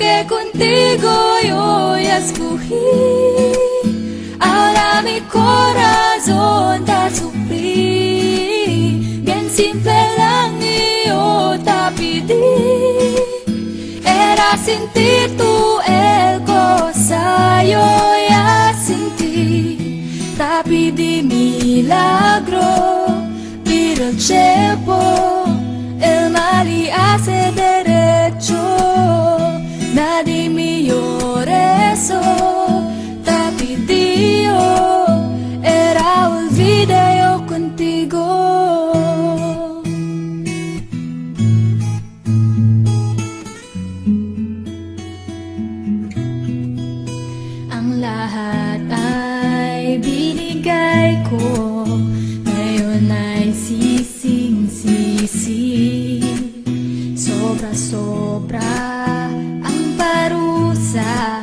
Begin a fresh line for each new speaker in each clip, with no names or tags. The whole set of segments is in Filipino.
Porque contigo yo escogí. Ahora mi corazón te sufrí Bien simple lang yo te pedí. Era sin ti tú el cosa yo ya sentí. Te pedí milagro Pero el binigay ko. Ngayon ay sising-sisi. Sobra-sobra ang parusa.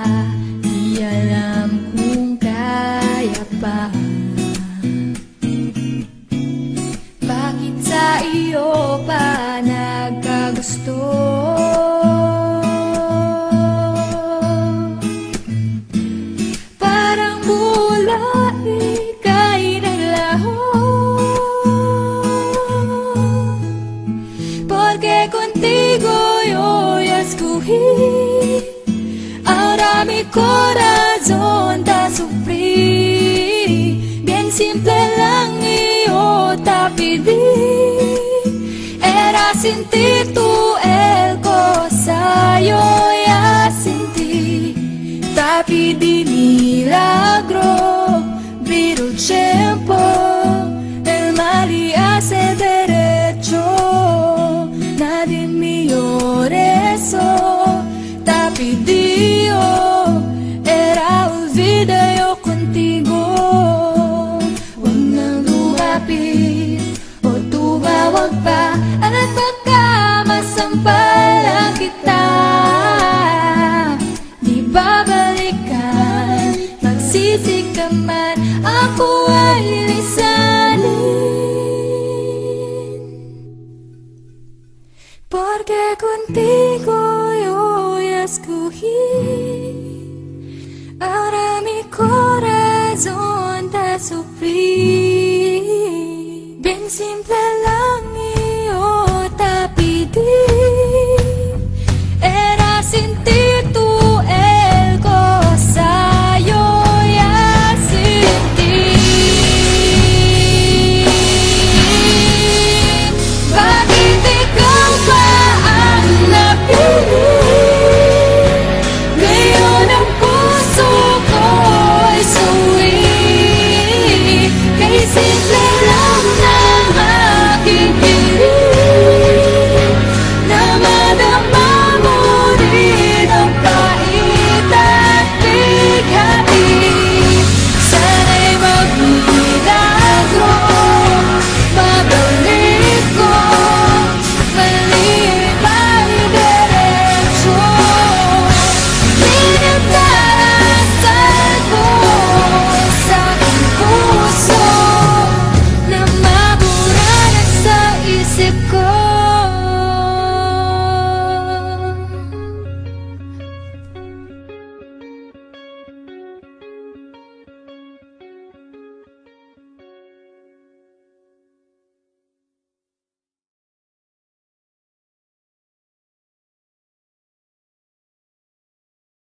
Di alam kung kaya pa. Bakit sa iyo pa nagkagusto? Mi corazón te sufrí Bien simple lang yo te pedí Era sin ti tú el cosa yo ya sentí Te pedí milagro Magsisi ka man Ako ay lisanin. Porque contigo yo escogí Ahora mi corazón te simple